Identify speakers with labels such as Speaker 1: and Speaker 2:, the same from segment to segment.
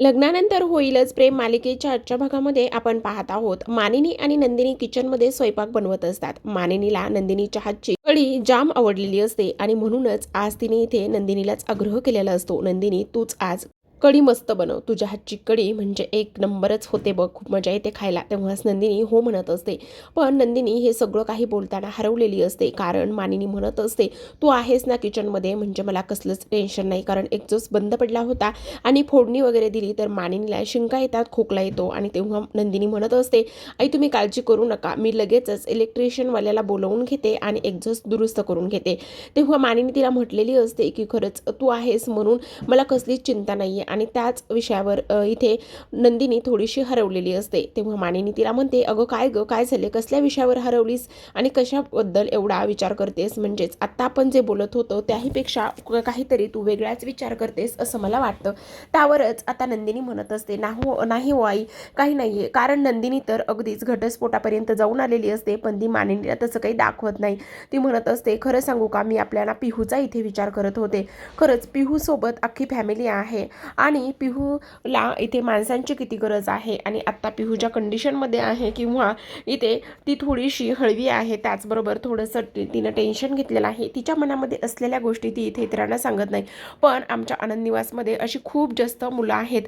Speaker 1: लग्नानंतर होईलच प्रेम मालिकेच्या आजच्या भागामध्ये आपण पाहत आहोत. मानिनी आणि नंदिनी किचनमध्ये स्वयंपाक बनवत असतात. मानिनीला नंदिनीच्या हातची कळी जाम आवडलेली असते आणि म्हणूनच आज तिने इथे नंदिनीलाच आग्रह केलेला असतो. नंदिनी तूच आज कढी मस्त बनव. तुझ्या हातची कढी म्हणजे एक नंबरच होते बघ. खूप मजा येते खायला. तेव्हाच नंदिनी हो म्हणत असते. पण नंदिनी हे सगळं काही बोलताना हरवलेली असते. कारण मानिनी म्हणत असते तू आहेस ना किचनमध्ये म्हणजे मला कसलंच टेन्शन नाही. कारण एक्झॉस्ट बंद पडला होता आणि फोडणी वगैरे दिली तर मानिनीला शिंका येतात खोकला येतो. आणि तेव्हा नंदिनी म्हणत असते आई तुम्ही काळजी करू नका. मी लगेचच इलेक्ट्रिशियनवाल्याला बोलवून घेते आणि एक्झॉस्ट दुरुस्त करून घेते. तेव्हा मानिनी तिला म्हटलेली असते की खरंच तू आहेस म्हणून मला कसलीच चिंता नाही आहे आणि त्याच विषयावर इथे नंदिनी थोडीशी हरवलेली असते. तेव्हा मानिनी तिला म्हणते अगं काय गं? काय झाले कसल्या विषयावर हरवलीस? आणि कशाबद्दल एवढा विचार करतेस? म्हणजेच आत्ता आपण जे बोलत होतो त्याहीपेक्षा काहीतरी तू वेगळाच विचार करतेस असं मला वाटतं. त्यावरच आता नंदिनी म्हणत असते ना हो नाही हो आई काही नाही आहे कारण नंदिनी तर अगदीच घटस्फोटापर्यंत जाऊन आलेली असते पण ती मानिनीला तसं काही दाखवत नाही. ती म्हणत असते खरं सांगू का? मी आपल्याला पिहूचा इथे विचार करत होते. खरंच पिहूसोबत अख्खी फॅमिली आहे. आणि पिहूला इथे माणसांची किती गरज आहे? आणि आत्ता पिहू ज्या कंडिशनमध्ये आहे किंवा इथे ती थोडीशी हळवी आहे त्याचबरोबर थोडंसं तिनं टेन्शन घेतलेलं आहे. तिच्या मनामध्ये असलेल्या गोष्टी ती इथे इतरांना सांगत नाही. पण आमच्या आनंद निवासमध्ये अशी खूप जास्त मुलं आहेत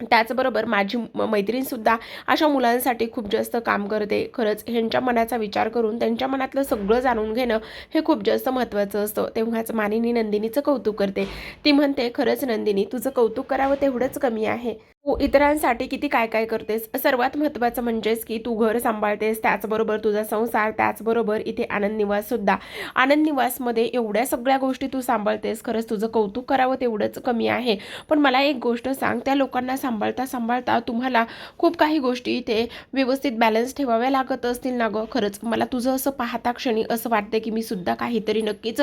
Speaker 1: त्याचबरोबर माझी मैत्रीणसुद्धा अशा मुलांसाठी खूप जास्त काम करते. खरंच ह्यांच्या मनाचा विचार करून त्यांच्या मनातलं सगळं जाणून घेणं हे खूप जास्त महत्त्वाचं असतं. तेव्हाच मानिनी नंदिनीचं कौतुक करते. ती म्हणते खरंच नंदिनी तुझं कौतुक करावं तेवढंच कमी आहे. तू इतरांसाठी किती काय काय करतेस? सर्वात महत्त्वाचं म्हणजेच की तू घर सांभाळतेस त्याचबरोबर तुझा संसार त्याचबरोबर इथे आनंद निवास सुद्धा. आनंद निवासमध्ये एवढ्या सगळ्या गोष्टी तू सांभाळतेस खरंच तुझं कौतुक करावं तेवढंच कमी आहे. पण मला एक गोष्ट सांग त्या लोकांना सांभाळता सांभाळता तुम्हाला खूप काही गोष्टी इथे व्यवस्थित बॅलन्स ठेवाव्या लागत असतील ना गं? खरंच मला तुझं असं पाहता क्षणी असं वाटतं की मी सुद्धा काहीतरी नक्कीच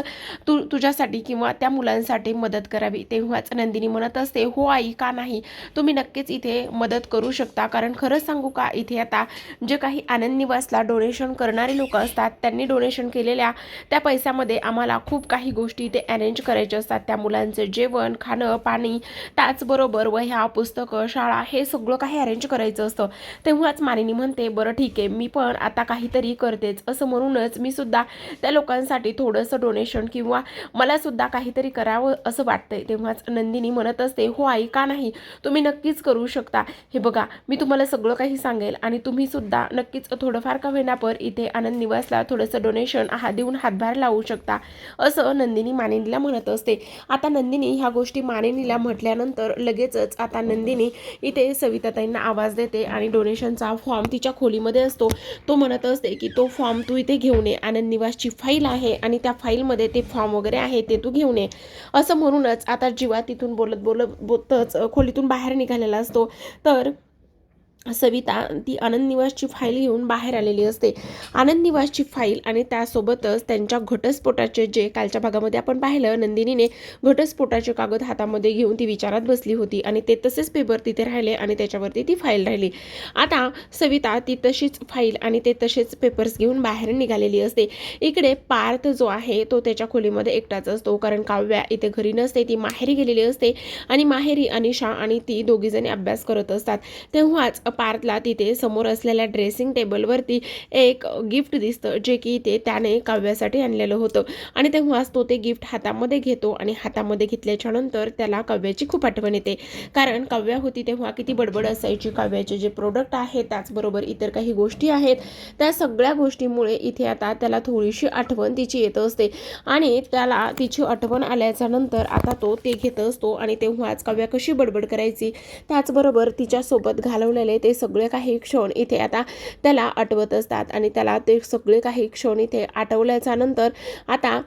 Speaker 1: तू तुझ्यासाठी किंवा त्या मुलांसाठी मदत करावी. तेव्हाच नंदिनी म्हणत असते हो आई का नाही? तुम्ही नक्कीच इथे मदत करू शकता. कारण खरंच सांगू का इथे आता जे काही आनंद निवासला डोनेशन करणारे लोक असतात त्यांनी डोनेशन केलेल्या त्या पैशामध्ये आम्हाला खूप काही गोष्टी इथे अरेंज करायच्या असतात. त्या मुलांचं जेवण खाणं पाणी त्याचबरोबर वह्या पुस्तकं शाळा हे सगळं काही अरेंज करायचं असतं. तेव्हाच मानिनी म्हणते बरं ठीक आहे मी पण आता काहीतरी करतेच. असं म्हणूनच मी सुद्धा त्या लोकांसाठी थोडंसं डोनेशन किंवा मला सुद्धा काहीतरी करावं असं वाटतंय. तेव्हाच नंदिनी म्हणत असते हो आई का नाही? तुम्ही नक्कीच करू शकता. हे बघा मी तुम्हाला सगळं काही सांगेल आणि तुम्ही सुद्धा नक्कीच थोडंफार का होईनापर इथे आनंद निवासला थोडंसं डोनेशन हा देऊन हातभार लावू शकता असं नंदिनी मानिनीला म्हणत असते. आता नंदिनी ह्या गोष्टी मानिनीला म्हटल्यानंतर लगेचच आता नंदिनी इथे सविताताईंना आवाज देते आणि डोनेशनचा फॉर्म तिच्या खोलीमध्ये असतो. तो म्हणत असते की तो फॉर्म तू इथे घेऊन ये. आनंद निवासची फाईल आहे आणि त्या फाईलमध्ये ते फॉर्म वगैरे आहे ते तू घेऊन ये. असं म्हणूनच आता जीवा तिथून बोलत बोलत बोलतच खोलीतून बाहेर निघालेला असतो तर सविता ती आनंद निवासची फाईल घेऊन बाहेर आलेली असते. आनंद निवासची फाईल आणि त्यासोबतच त्यांच्या घटस्फोटाचे जे कालच्या भागामध्ये आपण पाहिलं नंदिनीने घटस्फोटाचे कागद हातामध्ये घेऊन ती विचारात बसली होती आणि ते तसेच पेपर तिथे राहिले आणि त्याच्यावरती ती फाईल राहिली. आता सविता ती तशीच फाईल आणि ते तसेच पेपर्स घेऊन बाहेर निघालेली असते. इकडे पार्थ जो आहे तो त्याच्या खोलीमध्ये एकटाच असतो कारण काव्या इथे घरी नसते ती माहेरी गेलेली असते आणि माहेरी अनिशा आणि ती दोघीजणी अभ्यास करत असतात. तेव्हाच पार्थला तिथे समोर असलेल्या ड्रेसिंग टेबलवरती एक गिफ्ट दिसतं जे की ते त्याने काव्यासाठी आणलेलं होतं. आणि तेव्हाच तो ते गिफ्ट हातामध्ये घेतो आणि हातामध्ये घेतल्याच्या नंतर त्याला काव्याची खूप आठवण येते. कारण काव्या होती तेव्हा किती बडबड असायची. काव्याचे जे प्रोडक्ट आहेत त्याचबरोबर इतर काही गोष्टी आहेत त्या सगळ्या गोष्टीमुळे इथे आता त्याला थोडीशी आठवण तिची येत असते. आणि त्याला तिची आठवण आल्याच्यानंतर आता तो ते घेत असतो आणि तेव्हाच काव्या कशी बडबड करायची त्याचबरोबर तिच्यासोबत घालवलेले ते सगळे काही क्षण इथे आता त्याला आठवत असतात आणि त्याला ते सगळे काही क्षण इथे आठवल्याच्या नंतर आता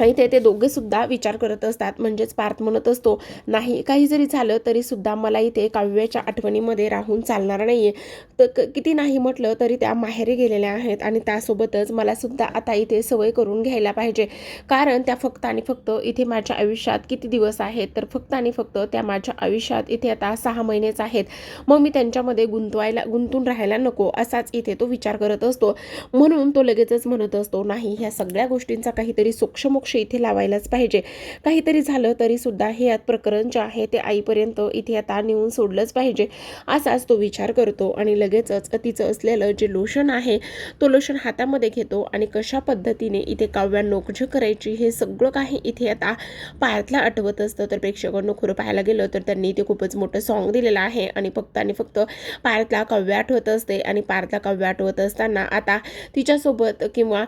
Speaker 1: इथे ते दोघे सुद्धा विचार करत असतात म्हणजेच पार्थ म्हणत असतो नाही काही जरी झालं तरी सुद्धा मला इथे काव्याच्या आठवणीमध्ये राहून चालणार नाहीये. तर क- किती नाही म्हटलं तरी त्या माहेरी गेलेल्या आहेत आणि त्यासोबतच मला सुद्धा आता इथे सवय करून घ्यायला पाहिजे. कारण त्या फक्त आणि फक्त इथे माझ्या आयुष्यात किती दिवस आहेत तर फक्त आणि फक्त त्या माझ्या आयुष्यात इथे आता सहा महिनेच आहेत. मग मी त्यांच्यामध्ये गुंतवायला गुंतून राहायला नको असाच इथे तो विचार करत असतो. म्हणून तो लगेचच म्हणत असतो नाही ह्या सगळ्या गोष्टींचा काहीतरी सूक्ष्म मोक्ष इथे लावायलाच पाहिजे. काहीतरी झालं तरी सुद्धा हे यात प्रकरण जे आहे ते आईपर्यंत इथे आता नेऊन सोडलंच पाहिजे असाच तो विचार करतो. आणि लगेचच तिचं असलेलं जे लोशन आहे तो लोशन हातामध्ये घेतो आणि कशा पद्धतीने इथे काव्या नोकझ करायची हे सगळं काही इथे आता पायातला आठवत असतं. तर प्रेक्षकांना खरं पाहायला गेलं तर त्यांनी इथे खूपच मोठं सॉन्ग दिलेलं आहे. आणि फक्त आणि फक्त पायातला काव्य आठवत असते. आणि पायातला काव्य आठवत असताना आता तिच्यासोबत किंवा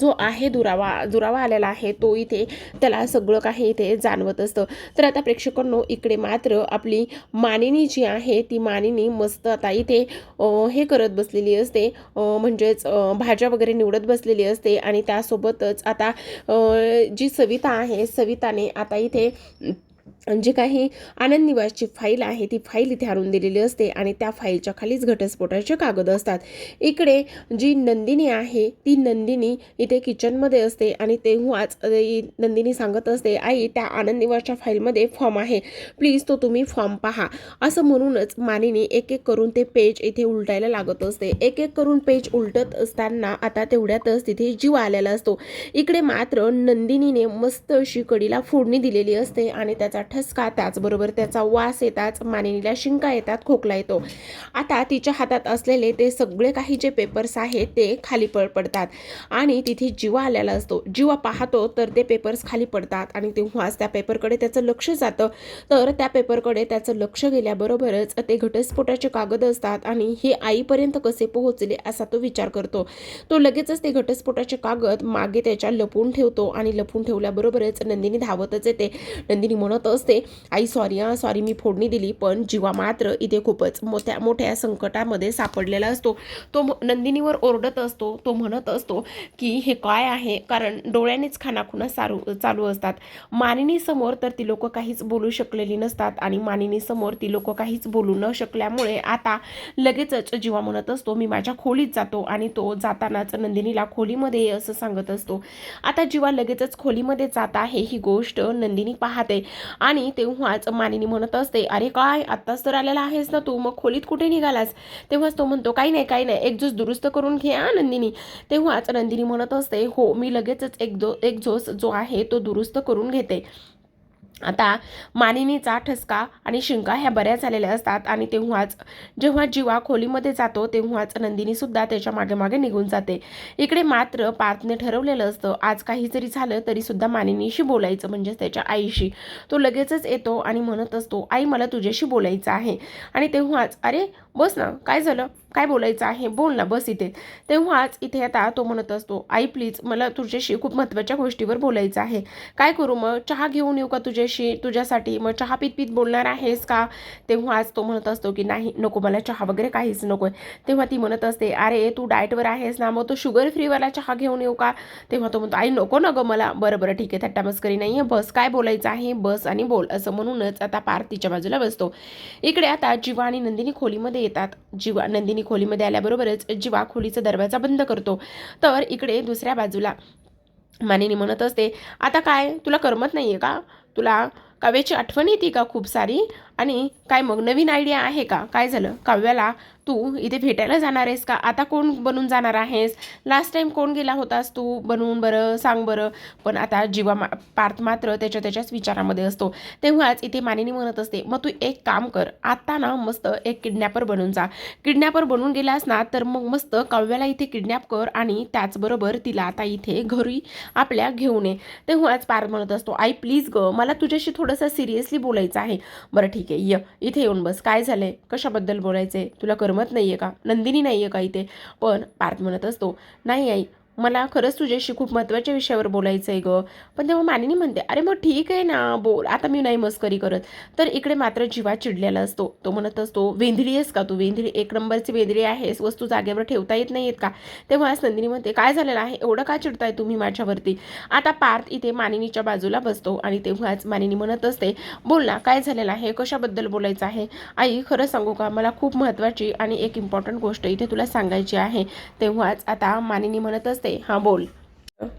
Speaker 1: जो आहे दुरावा दुरावा आलेला आहे तो इथे त्याला सगळं काही इथे जाणवत असतं. तर आता प्रेक्षकांनो इकडे मात्र आपली मानिनी जी आहे ती मानिनी मस्त आता इथे हे करत बसलेली असते. म्हणजेच भाज्या वगैरे निवडत बसलेली असते आणि त्यासोबतच आता जी सविता आहे सविताने आता इथे जे काही आनंद निवासची फाईल आहे ती फाईल इथे आणून दिलेली असते आणि त्या फाईलच्या खालीच घटस्फोटाचे कागद असतात. इकडे जी नंदिनी आहे ती नंदिनी इथे किचनमध्ये असते आणि तेव्हाच नंदिनी सांगत असते आई त्या आनंद निवासच्या फाईलमध्ये फॉर्म आहे. प्लीज तो तुम्ही फॉर्म पहा. असं म्हणूनच मानिनी एक एक करून ते पेज इथे उलटायला लागत असते. एक एक करून पेज उलटत असताना आता तेवढ्यातच तिथे जीव आलेला असतो. इकडे मात्र नंदिनीने मस्त अशी कडीला फोडणी दिलेली असते आणि त्याचा ठसका त्याचबरोबर त्याचा वास येताच मानिनीला शिंका येतात खोकला येतो. आता तिच्या हातात असलेले ते सगळे काही जे पेपर्स आहेत ते खाली पळ पडतात. आणि तिथे जीवा आलेला असतो. जीवा पाहतो तर ते पेपर्स खाली पडतात. आणि तेव्हाच त्या पेपरकडे त्याचं लक्ष जातं. तर त्या पेपरकडे त्याचं लक्ष गेल्याबरोबरच ते घटस्फोटाचे कागद असतात. आणि हे आईपर्यंत कसे पोहोचले असा तो विचार करतो. तो लगेचच ते घटस्फोटाचे कागद मागे त्याच्या लपून ठेवतो. आणि लपून ठेवल्याबरोबरच नंदिनी धावतच येते. नंदिनी म्हणत असते आई सॉरी हां सॉरी मी फोडणी दिली पण जीवा मात्र इथे खूपच मोठ्या मोठ्या संकटामध्ये सापडलेला असतो. तो म- नंदिनीवर ओरडत असतो तो म्हणत असतो की हे काय आहे? कारण डोळ्यानेच खानाखुणा सारू चालू असतात. मानिनीसमोर तर ती लोक काहीच बोलू शकलेली नसतात आणि मानिनीसमोर ती लोक काहीच बोलू न शकल्यामुळे आता लगेचच जीवा म्हणत असतो मी माझ्या खोलीत जातो. आणि तो जातानाच नंदिनीला खोलीमध्ये असं सांगत असतो. आता जीवा लगेचच खोलीमध्ये जात आहे ही गोष्ट नंदिनी पाहते. आणि आणि तेव्हाच मानिनी म्हणत असते अरे काय आत्ताच तर आलेला आहेस ना तू मग खोलीत कुठे निघालास? तेव्हाच तो म्हणतो काही नाही काही नाही एक झोस दुरुस्त करून घे हा नंदिनी. तेव्हाच नंदिनी म्हणत असते हो मी लगेचच एक दो एक झोस जो आहे तो दुरुस्त करून घेते. आता मानिनीचा ठसका आणि शिंका ह्या बऱ्या झालेल्या असतात आणि तेव्हाच जेव्हा जीवा खोलीमध्ये जातो तेव्हाच नंदिनीसुद्धा त्याच्यामागे मागे निघून जाते. इकडे मात्र पार्थने ठरवलेलं असतं आज काही जरी झालं तरीसुद्धा मानिनीशी बोलायचं म्हणजेच त्याच्या आईशी. तो लगेचच येतो आणि म्हणत असतो आई मला तुझ्याशी बोलायचं आहे. आणि तेव्हाच अरे बस ना काय झालं? काय बोलायचं आहे? बोल ना बस इथे. तेव्हाच इथे आता तो म्हणत असतो आई प्लीज मला तुझ्याशी खूप महत्त्वाच्या गोष्टीवर बोलायचं आहे. काय करू मग? चहा घेऊन येऊ का तुझ्याशी? तुझ्यासाठी मग चहा पित पित बोलणार आहेस का? तेव्हाच तो म्हणत असतो की नाही नको मला चहा वगैरे काहीच नको तेव्हा ती म्हणत असते अरे तू डाएटवर आहेस ना मग तो शुगर फ्रीवाला चहा घेऊन येऊ का? तेव्हा तो म्हणतो आई नको ना गं मला. बरं बरं ठीक आहे थट्टा मस्करी नाही आहे. बस काय बोलायचं आहे? बस आणि बोल असं म्हणूनच आता पार्थ तिच्या बाजूला बसतो. इकडे आता जीवा आणि नंदिनी खोलीमध्ये येतात. जीवा नंदिनी खोलीमध्ये आल्याबरोबरच जीवा खोलीचा दरवाजा बंद करतो. तर इकडे दुसऱ्या बाजूला मानिनी म्हणत असते आता काय? तुला करमत नाही आहे का? तुला काव्याची आठवण येते का खूप सारी? आणि काय मग नवीन आयडिया आहे का? काय झालं? काव्याला तू इथे भेटायला जाणार आहेस का? आता कोण बनून जाणार आहेस? लास्ट टाईम कोण गेला होतास तू? बनवून बरं सांग बरं. पण आता जीवा मा पार्थ मात्र त्याच्या त्याच्याच विचारामध्ये असतो. तेव्हाच इथे मानिनी म्हणत असते मग तू एक काम कर आता ना मस्त एक किडनॅपर बनून जा. किडनॅपर बनून गेलास ना तर मग मस्त काव्याला इथे किडनॅप कर आणि त्याचबरोबर तिला आता इथे घरी आपल्या घेऊन ये. तेव्हाच पार म्हणत असतो आई प्लीज ग मला तुझ्याशी थोडंसं सिरियसली बोलायचं आहे. बरं ठीक ठीक आहे ये. इथे येऊन बस. काय झालं आहे कशाबद्दल बोलायचं आहे तुला करमत नाही आहे का? नंदिनी नाही आहे का इथे? पण पार्थ म्हणत असतो नाही आई मला खरंच तुझ्याशी खूप महत्त्वाच्या विषयावर बोलायचं आहे गं. पण तेव्हा मानिनी म्हणते अरे मग ठीक आहे ना बोल. आता मी नाही मस्करी करत. तर इकडे मात्र जीवा चिडलेला असतो. तो म्हणत असतो वेंधळी आहेस का तू? वेंधळी एक नंबरची वेंधळी आहेस. वस्तू जागेवर ठेवता येत नाही आहेत का? तेव्हा नंदिनी म्हणते काय झालेलं आहे? एवढं का चिडताय तुम्ही माझ्यावरती? आता पार्थ इथे मानिनीच्या बाजूला बसतो आणि तेव्हाच मानिनी म्हणत असते बोल ना काय झालेलं आहे? कशाबद्दल बोलायचं आहे? आई खरं सांगू का? मला खूप महत्त्वाची आणि एक इम्पॉर्टंट गोष्ट इथे तुला सांगायची आहे. तेव्हाच आता मानिनी म्हणत असते हां बोल.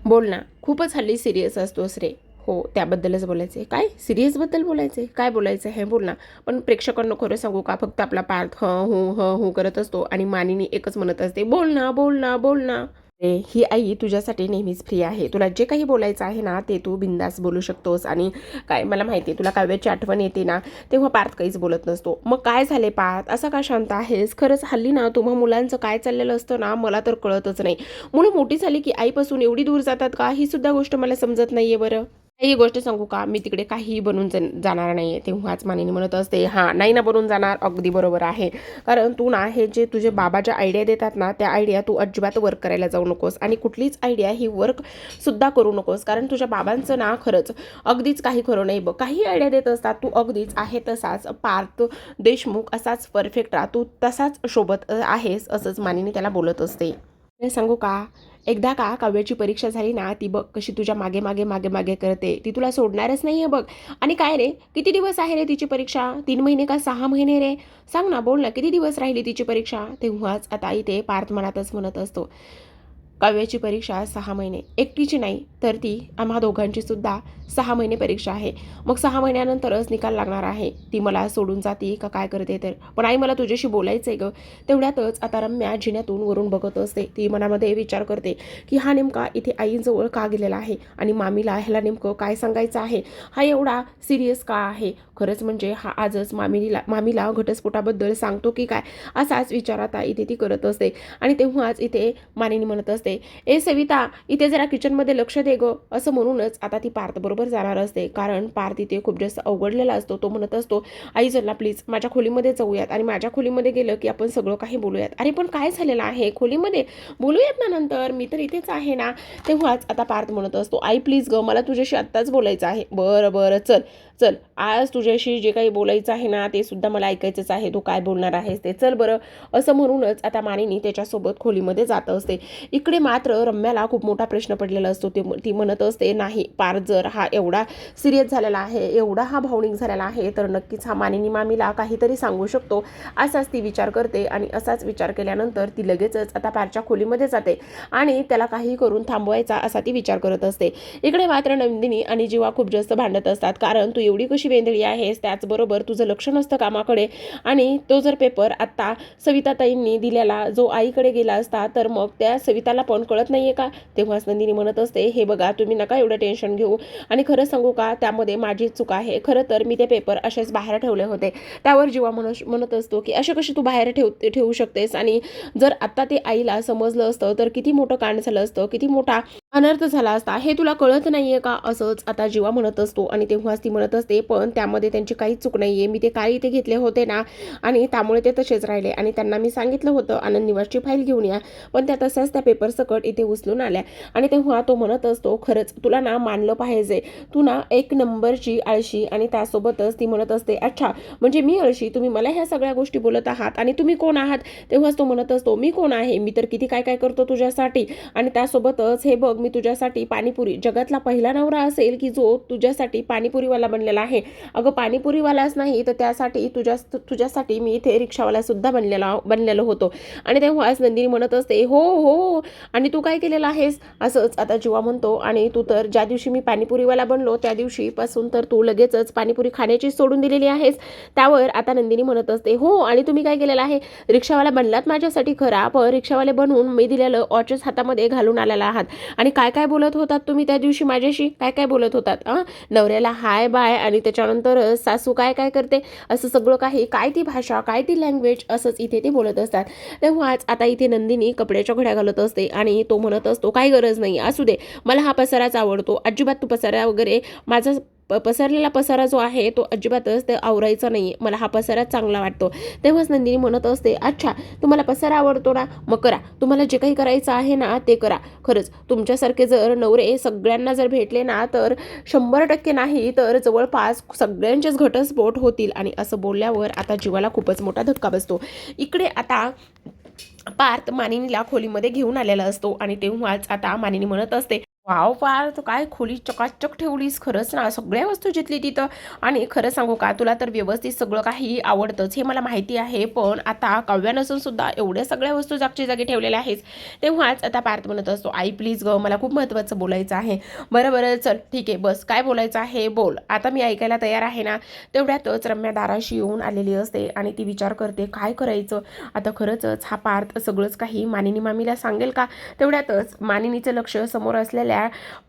Speaker 1: बोल ना. खूपच हल्ली सिरियस असतोस रे. हो त्याबद्दलच बोलायचं आहे काय? सिरियसबद्दल बोलायचं आहे काय बोलायचं आहे बोल ना. पण प्रेक्षकांना खरं सांगू का? फक्त आपला पार्थ ह हो ह हू करत असतो आणि मानिनी एकच म्हणत असते बोल ना बोल ना बोल ना. ही आई तुझ्यासाठी नेहमीच फ्री आहे. तुला जे काही बोलायचं आहे ना ते तू बिंदास बोलू शकतोस आणि काय मला माहिती आहे तुला काव्याची आठवण येते ना तेव्हा पार्थ काहीच बोलत नसतो. मग काय झाले पार्थ? असा का शांत आहेस? खरंच हल्ली ना तुम्हा मुलांचं काय चाललेलं असतं ना मला तर कळतच नाही. मुलं मोठी झाली की आईपासून एवढी दूर जातात का? ही सुद्धा गोष्ट मला समजत नाही आहे बरं. ही गोष्ट सांगू का? मी तिकडे काहीही बनून जाणार जाणार आहे तेव्हाच मानिनी म्हणत असते हां नाही ना बनून जाणार. अगदी बरोबर आहे. कारण तू ना हे जे तुझे बाबा ज्या आयडिया देतात ना त्या आयडिया तू अजिबात वर्क करायला जाऊ नकोस आणि कुठलीच आयडिया ही वर्क सुद्धा करू नकोस. कारण तुझ्या बाबांचं ना खरंच अगदीच काही खरं नाही बघ. काही आयडिया देत असतात तू अगदीच आहे तसाच पार्थ देशमुख असाच परफेक्ट राहा तू तसाच शोभत आहेस असंच मानिनी त्याला बोलत असते. सांगू का? एकदा का काव्याची परीक्षा झाली ना ती बघ कशी तुझ्या मागे मागे मागे मागे करते. ती तुला सोडणारच नाही आहे बघ. आणि काय रे? किती दिवस आहे रे तिची परीक्षा? तीन महिने का सहा महिने रे? सांग ना बोल ना किती दिवस राहिली तिची परीक्षा? तेव्हाच आता इथे पार्थ मनातच म्हणत असतो. काव्याची परीक्षा सहा महिने. एकटीची नाही तर ती आम्हा दोघांची सुद्धा. सहा महिने परीक्षा आहे. मग सहा महिन्यानंतरच निकाल लागणार आहे. ती मला सोडून जाते का काय करते तर? पण आई मला तुझ्याशी बोलायचं आहे ग. तेवढ्यातच आता रम्या जिन्यातून वरून बघत असते. ती मनामध्ये विचार करते की हा नेमका इथे आईजवळ का गेलेला आहे? आणि मामीला ह्याला नेमकं काय सांगायचं आहे? हा एवढा सिरियस का आहे? खरंच म्हणजे हा आजच मामीला मामीला घटस्फोटाबद्दल सांगतो की काय? असाच विचार आता इथे ती करत असते. आणि तेव्हाच इथे मानिनी म्हणत असते ए सविता इथे जरा किचनमध्ये लक्ष दे ग. असं म्हणूनच आता ती पार्थ बरोबर जाणार असते. कारण पार्थ इथे खूप जास्त अवघडलेला असतो. तो म्हणत असतो आई चला प्लीज माझ्या खोलीमध्ये जाऊयात. आणि माझ्या खोलीमध्ये गेलं की आपण सगळं काही बोलूयात. अरे पण काय झालेलं आहे? खोलीमध्ये बोलूयात ना नंतर? मी तर इथेच आहे ना? तेव्हाच आता पार्थ म्हणत असतो आई प्लीज ग मला तुझ्याशी आत्ताच बोलायचं आहे. बरं बरं चल. चल आज तुझ्याशी जे काही बोलायचं आहे ना ते सुद्धा मला ऐकायचंच आहे. तू काय बोलणार आहेस ते? चल बरं. असं म्हणूनच आता मानिनी त्याच्यासोबत खोलीमध्ये जात असते. इकडे मात्र रम्याला खूप मोठा प्रश्न पडलेला असतो. ते ती म्हणत असते नाही पार जर हा एवढा सिरियस झालेला आहे एवढा हा भावनिक झालेला आहे तर नक्कीच हा मानिनी मामीला काहीतरी सांगू शकतो. असाच ती विचार करते आणि असाच विचार केल्यानंतर ती लगेचच आता पारच्या खोलीमध्ये जाते आणि त्याला काही करून थांबवायचा असा ती विचार करत असते. इकडे मात्र नंदिनी आणि जीवा खूप जास्त भांडत असतात कारण तू एवढी कशी वेंदळी आहेस त्याचबरोबर तुझं लक्ष नसतं कामाकडे. आणि तो जर पेपर आत्ता सविताताईंनी दिलेला जो आईकडे गेला असता तर मग त्या सविताला पण कळत नाही आहे का? तेव्हाच नंदिनी म्हणत असते हे बघा तुम्ही नका एवढं टेन्शन घेऊ. आणि खरं सांगू का त्यामध्ये माझी चूक आहे. खरं तर मी ते पेपर असेच बाहेर ठेवले होते. त्यावर जीवा म्हणत म्हणत असतो की असे कशी तू बाहेर ठेव ठेवू शकतेस? आणि जर आत्ता ते आईला समजलं असतं तर किती मोठं कांड झालं असतं किती मोठा अनर्थ झाला असता हे तुला कळत नाहीये का? असंच आता जीवा म्हणत असतो आणि तेव्हाच ती म्हणत असते पण त्यामध्ये त्यांची काहीच चूक नाहीये. मी ते काय इथे घेतले होते ना आणि त्यामुळे ते तसेच राहिले आणि त्यांना मी सांगितलं होतं आनंद निवासची फाईल घेऊन या. पण त्या तशाच त्या पेपर सकट इथे उचलून आल्या आणि तेव्हा तो म्हणत असतो खरंच तुला ना मानलं पाहिजे. तू ना एक नंबरची आळशी आणि त्यासोबतच ती म्हणत असते अच्छा म्हणजे मी आळशी? तुम्ही मला ह्या सगळ्या गोष्टी बोलत आहात आणि तुम्ही कोण आहात? तेव्हाच तो म्हणत असतो मी कोण आहे? मी तर किती काय काय करतो तुझ्यासाठी आणि त्यासोबतच हे बघ मी तुझ्यासाठी पाणीपुरी जगातला पहिला नवरा असेल की जो तुझ्यासाठी पाणीपुरीवाला बनलेला आहे. अगं पाणीपुरीवालाच नाही तर त्यासाठी तुझ्या तुझ्यासाठी मी इथे रिक्षावालासुद्धा बनलेला बनलेलो होतो. आणि तेव्हाच नंदिनी म्हणत असते हो हो आणि तू काय केलेलं आहेस? असंच आता जीवा म्हणतो आणि तू तर ज्या दिवशी मी पाणीपुरीवाला बनलो त्या दिवशीपासून तर तू लगेचच पाणीपुरी खाण्याची सोडून दिलेली आहेस. त्यावर आता नंदिनी म्हणत असते हो आणि तुम्ही काय केलेलं आहे? रिक्षावाला बनलात माझ्यासाठी खरा पण रिक्षावाले बनवून मी दिलेलं ऑचेस हातामध्ये घालून आलेला आहात. आणि काय काय बोलत होतात तुम्ही त्या दिवशी माझ्याशी? काय काय बोलत होतात? नवऱ्याला हाय बाय आणि त्याच्यानंतर सासू काय काय करते? असं सगळं काही काय ती भाषा काय ती लँग्वेज असंच इथे ते बोलत असतात. तेव्हाच आता इथे नंदिनी कपड्याच्या घड्या घालत असते आणि तो म्हणत असतो काही गरज नाही असू दे. मला हा पसाराच आवडतो. अजिबात तू पसारा वगैरे माझा प पसरलेला पसारा जो आहे तो अजिबातच ते आवरायचा नाही मला हा पसारा चांगला वाटतो. तेव्हाच नंदिनी म्हणत असते अच्छा तुम्हाला पसारा आवडतो ना मग करा. तुम्हाला जे काही करायचं आहे ना ते करा. खरंच तुमच्यासारखे जर नवरे सगळ्यांना जर भेटले ना तर शंभर टक्के नाही तर जवळपास सगळ्यांचेच घटस्फोट होतील. आणि असं बोलल्यावर आता जीवाला खूपच मोठा धक्का बसतो. इकडे आता पार्थ मानिनीला खोलीमध्ये घेऊन आलेला असतो. आणि तेव्हाच आता मानिनी म्हणत असते वाव पार तू काय खोली चकाचक ठेवलीस खरंच ना. सगळ्या वस्तू जितली तिथं. आणि खरं सांगू का तुला तर व्यवस्थित सगळं काही आवडतंच हे मला माहिती आहे. पण आता काव्या नसून सुद्धा एवढ्या सगळ्या वस्तू जागच्या जागी ठेवलेल्या आहेस तेव्हाच आता पार्थ म्हणत असतो आई प्लीज ग मला खूप महत्त्वाचं बोलायचं आहे. बरं बरं चल ठीक आहे बस. काय बोलायचं आहे? बोल. आता मी ऐकायला तयार आहे ना. तेवढ्यातच रम्या दाराशी येऊन आलेली असते आणि ती विचार करते काय करायचं? आता खरंच हा पार्थ सगळंच काही मानिनी मामीला सांगेल का? तेवढ्यातच मानिनीचं लक्ष समोर असलेल्या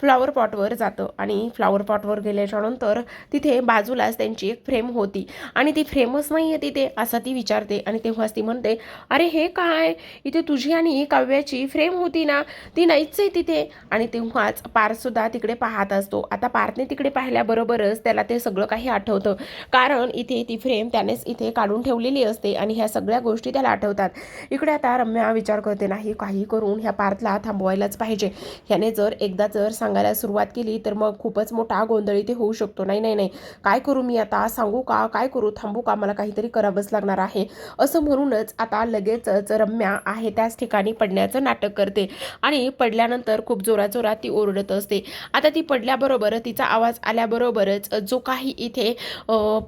Speaker 1: फ्लॉवर पॉटवर जातं. आणि फ्लॉवर पॉटवर गेल्याच्यानंतर तिथे बाजूलाच त्यांची एक फ्रेम होती. आणि ती फ्रेमच नाही आहे तिथे असं ती विचारते. आणि तेव्हाच ती म्हणते अरे हे काय? इथे तुझी आणि काव्याची फ्रेम होती ना ती नाहीच आहे तिथे. आणि तेव्हाच पारसुद्धा तिकडे पाहत असतो. आता पारने तिकडे पाहिल्याबरोबरच त्याला ते सगळं काही आठवतं. कारण इथे ती फ्रेम त्यानेच इथे काढून ठेवलेली असते आणि ह्या सगळ्या गोष्टी त्याला आठवतात. इकडे आता रम्या विचार करते नाही काही करून ह्या पार्थला थांबवायलाच पाहिजे. ह्याने जर एक एकदा जर सांगायला सुरुवात केली तर मग खूपच मोठा गोंधळ इथे होऊ शकतो. नाही नाही नाही. काय करू मी आता? सांगू का? काय करू? थांबू का? मला काहीतरी करावंच लागणार आहे. असं म्हणूनच आता लगेचच रम्या आहे त्याच ठिकाणी पडण्याचं नाटक करते आणि पडल्यानंतर खूप जोराजोरात जोरात ती ओरडत असते. आता ती पडल्याबरोबर तिचा आवाज आल्याबरोबरच जो काही इथे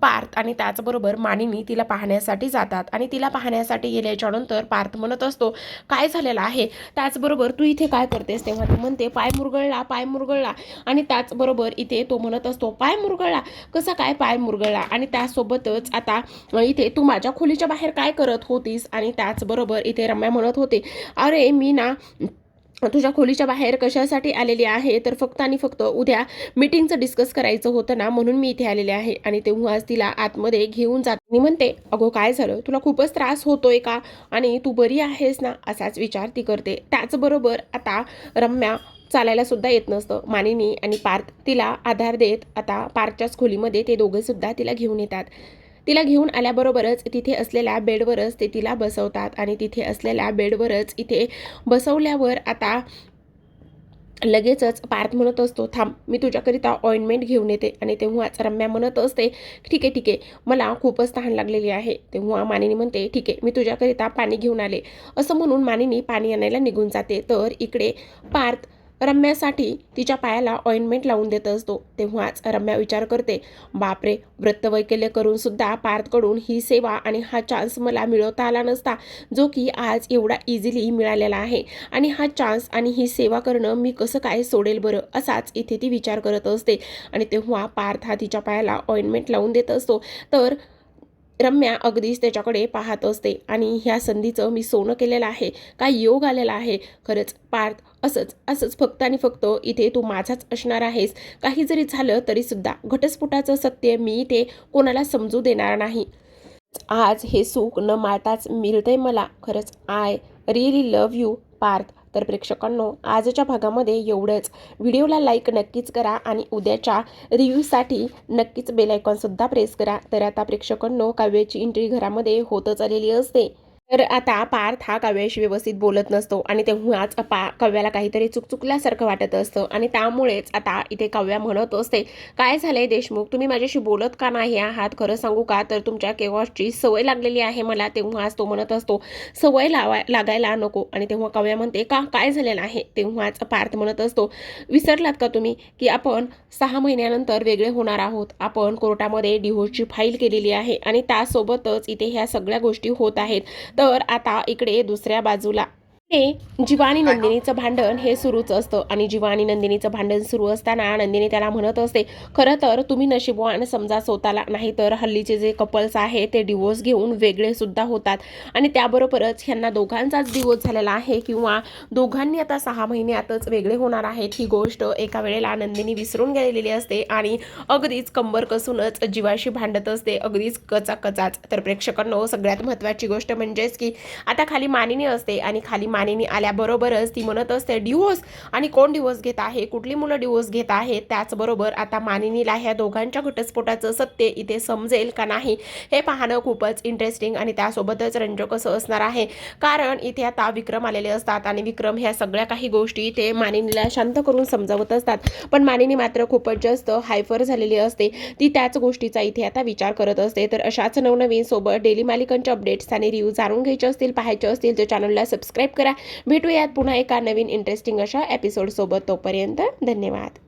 Speaker 1: पार्थ आणि त्याचबरोबर मानिनी तिला पाहण्यासाठी जातात आणि तिला पाहण्यासाठी गेल्याच्यानंतर पार्थ म्हणत असतो काय झालेलं आहे? त्याचबरोबर तू इथे काय करतेस? तेव्हा ती म्हणते पाय मुरगळला पाय मुरगळला. आणि त्याचबरोबर इथे तो म्हणत असतो पाय मुरगळला. कसा काय पाय मुरगळला? आणि त्यासोबतच आता इथे तू माझ्या खोलीच्या बाहेर काय करत होतीस? आणि त्याचबरोबर इथे रम्या म्हणत होते अरे मी ना तुझ्या खोलीच्या बाहेर कशासाठी आलेली आहे? तर फक्त आणि फक्त उद्या मीटिंगचं डिस्कस करायचं होतं ना म्हणून मी इथे आलेले आहे. आणि तेव्हाच तिला आतमध्ये घेऊन जात मी म्हणते अगो काय झालं? तुला खूपच त्रास होतोय का? आणि तू बरी आहेस ना? असाच विचार ती करते. त्याचबरोबर आता रम्या चालायलासुद्धा येत नसतं. मानिनी आणि पार्थ तिला आधार देत आता पार्कच्याच खोलीमध्ये ते दोघंसुद्धा तिला घेऊन येतात. तिला घेऊन आल्याबरोबरच तिथे असलेल्या बेडवरच ते तिला बसवतात आणि तिथे असलेल्या बेडवरच इथे बसवल्यावर आता लगेचच पार्थ म्हणत असतो थांब मी तुझ्याकरिता ऑइंटमेंट घेऊन येते. आणि तेव्हाच रम्या म्हणत असते ठीक आहे ठीक आहे मला खूपच तहान लागलेली आहे. तेव्हा मानिनी म्हणते ठीक आहे मी तुझ्याकरिता पाणी घेऊन आले. असं म्हणून मानिनी पाणी आणायला निघून जाते. तर इकडे पार्थ रम्यासाठी तिच्या पायाला ऑइंटमेंट लावून देत असतो. तेव्हाच रम्या विचार करते बापरे व्रतवैकल्य करून सुद्धा पार्थकडून ही सेवा आणि हा चान्स मला मिळवता आला नसता जो की आज एवढा इझिली मिळालेला आहे. आणि हा चान्स आणि ही सेवा करणं मी कसं काय सोडेल बरं? असाच इथे ती विचार करत असते. आणि तेव्हा पार्थ हा तिच्या पायाला ऑइंटमेंट लावून देत असतो. तर रम्या अगदीच त्याच्याकडे पाहत असते. आणि ह्या संधीचं मी सोनं केलेलं आहे. काय योग आलेला आहे. खरंच पार्थ असंच असंच फक्त आणि फक्त इथे तू माझाच असणार आहेस. काही जरी झालं तरी सुद्धा घटस्फोटाचं सत्य मी इथे कोणाला समजू देणार नाही. आज हे सुख न माळताच मिळतंय मला. खरंच I really love you Parth. तर प्रेक्षकांनो आजच्या भागामध्ये एवढंच. व्हिडिओला लाईक नक्कीच करा आणि उद्याच्या रिव्ह्यूसाठी नक्कीच बेलायकॉनसुद्धा प्रेस करा. तर आता प्रेक्षकांनो काव्याची एंट्री घरामध्ये होतच आलेली असते. तर आता पार्थ हा काव्याशी व्यवस्थित बोलत नसतो आणि तेव्हाच पा काव्याला काहीतरी चुकचुकल्यासारखं वाटत असतं. आणि त्यामुळेच आता इथे काव्या म्हणत असते काय झालंय देशमुख? तुम्ही माझ्याशी बोलत का नाही आहात? खरं सांगू का? तर तुमच्या केव्हाची सवय लागलेली आहे मला. तेव्हाच तो म्हणत असतो सवय लावाय लागायला नको. आणि तेव्हा काव्या म्हणते का? काय झालेलं आहे? तेव्हाच पार्थ म्हणत असतो विसरलात का तुम्ही की आपण सहा महिन्यानंतर वेगळे होणार आहोत? आपण कोर्टामध्ये डिव्होर्सची फाईल केलेली आहे आणि त्यासोबतच इथे ह्या सगळ्या गोष्टी होत आहेत. तर आता इकडे दुसऱ्या बाजूला. हे जीवा आणि नंदिनीचं भांडण हे सुरूच असतं. आणि जीवा आणि नंदिनीचं भांडण सुरू असताना नंदिनी त्याला म्हणत असते खरं तर तुम्ही नशीबवान समजा स्वतःला नाही तर हल्लीचे जे कपल्स आहेत ते डिवोर्स घेऊन वेगळे सुद्धा होतात. आणि त्याबरोबरच ह्यांना दोघांचाच डिवोर्स झालेला आहे किंवा दोघांनी आता सहा महिन्यातच वेगळे होणार आहेत ही गोष्ट एका वेळेला नंदिनी विसरून गेलेली असते आणि अगदीच कंबर कसूनच जीवाशी भांडत असते. अगदीच कचा कचाच तर प्रेक्षकांनो सगळ्यात महत्त्वाची गोष्ट म्हणजेच की आता खाली मानिनी असते आणि खाली मानिनी आल्याबरोबरच ती म्हणत असते डिवोर्स. आणि कोण डिवोर्स घेत आहे? कुठली मुलं डिवोर्स घेत आहेत? त्याचबरोबर आता मानिनीला ह्या दोघांच्या घटस्फोटाचं सत्य इथे समजेल का नाही हे पाहणं खूपच इंटरेस्टिंग आणि त्यासोबतच रंजक असं असणार आहे. कारण इथे आता विक्रम आलेले असतात आणि विक्रम ह्या सगळ्या काही गोष्टी ते मानिनीला शांत करून समजावत असतात. पण मानिनी मात्र खूपच जास्त हायफर झालेली असते. ती त्याच गोष्टीचा इथे आता विचार करत असते. तर अशाच नवनवीन सोबत डेली मालिकांच्या अपडेट्स आणि रिव्ह्यू जाणून घ्यायचे असतील पाहायचे असतील तर चॅनलला सबस्क्राईब करा. करा. भेटूयात पुन्हा एका नवीन इंटरेस्टिंग अशा एपिसोडसोबत तोपर्यंत धन्यवाद.